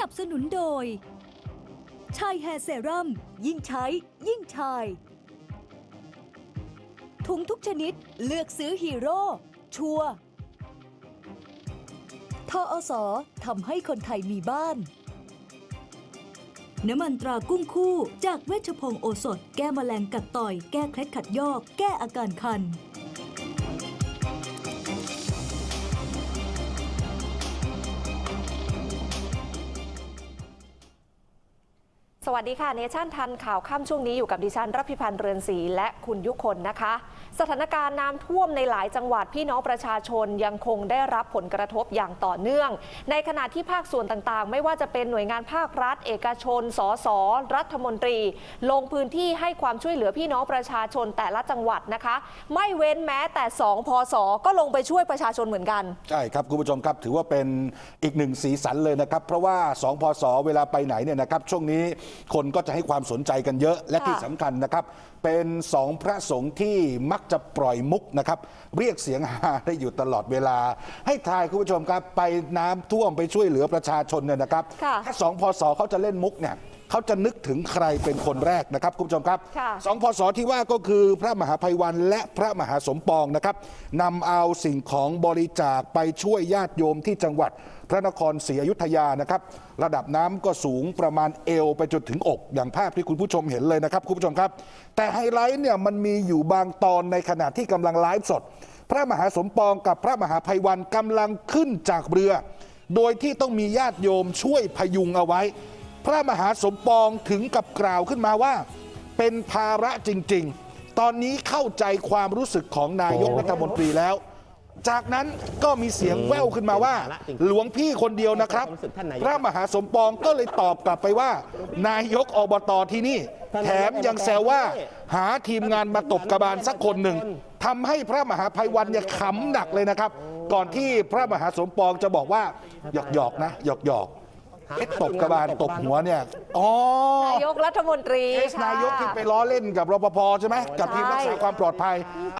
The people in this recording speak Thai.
นับสนุนโดย ชายแฮร์เซรั่ม ยิ่งใช้ ยิ่งชายถุงทุกชนิดเลือกซื้อฮีโร่ ชัวทออสอทำให้คนไทยมีบ้าน น้ำมันตรากุ้งคู่จากเวชพงศ์โอสถ แก้มแมลงกัดต่อย แก้เคล็ดขัดยอก แก้อาการคัน สวัสดีค่ะเนชั่นทันข่าวค่ำช่วงนี้อยู่กับดิฉันรับพิพันธ์เรือนศรีและคุณยุคนนะคะ สถานการณ์น้ำท่วมในหลายจังหวัดพี่น้องประชาชนยังคงได้รับผลกระทบอย่างต่อเนื่อง ในขณะที่ภาคส่วนต่างๆ ไม่ว่าจะเป็นหน่วยงานภาครัฐ เอกชน สสรัฐมนตรี ลงพื้นที่ให้ความช่วยเหลือพี่น้องประชาชนแต่ละจังหวัดนะคะ ไม่เว้นแม้แต่สองพศก็ลงไปช่วยประชาชนเหมือนกันใช่ครับคุณผู้ชมครับถือว่าเป็นอีกหนึ่งสีสันเลยนะครับเพราะว่า2พศเวลาไปไหนเนี่ยนะครับช่วงนี้คนก็จะให้ความสนใจกันเยอะและค่ะที่สำคัญนะครับ เป็นสองพระสงฆ์ที่มักจะปล่อยมุกนะครับ เรียกเสียงฮาได้อยู่ตลอดเวลา ให้ทายคุณผู้ชมครับ ไปน้ำท่วมไปช่วยเหลือประชาชนเนี่ยนะครับ ค่ะ ถ้าสองพศเขาจะเล่นมุกเนี่ย เขาจะนึกถึงใครเป็นคนแรกนะครับคุณผู้ชมครับค่ะสองพศที่ว่าก็คือพระมหาภัยวันและพระมหาสมปองนะครับนำเอาสิ่งของบริจาคไปช่วยญาติโยมที่จังหวัดพระนครศรีอยุธยานะครับ ระดับน้ำก็สูงประมาณเอวไปจนถึงอก อย่างภาพที่คุณผู้ชมเห็นเลยนะครับคุณผู้ชมครับ แต่ไฮไลท์เนี่ยมันมีอยู่บางตอนในขณะที่กำลังไลฟ์สด พระมหาสมปองกับพระมหาภัยวันกำลังขึ้นจากเรือ โดยที่ต้องมีญาติโยมช่วยพยุงเอาไว้ พระมหาสมปองถึงกับกล่าวขึ้นมาว่า เป็นภาระจริง ๆ ตอนนี้เข้าใจความรู้สึกของนายกรัฐมนตรีแล้ว จากนั้นก็มีเสียงแว่วขึ้นมาว่า หลวงพี่คนเดียวนะครับ พระมหาสมปองก็เลยตอบกลับไปว่า นายกอบตที่นี่ แถมยังแซวว่า หาทีมงานมาตบกระบาลสักคนหนึ่งทำให้พระมหาภัยวันเนี่ยขำหนักเลยนะครับ ก่อนที่พระมหาสมปองจะบอกว่าหยอกๆนะหยอกๆ เอ๊ะตบกระบาลตบหัวเนี่ยอ๋อ นายกรัฐมนตรีเคสค่ะ นายกที่ไปล้อเล่นกับรปภใช่ไหมกับทีมรักษาความปลอดภัย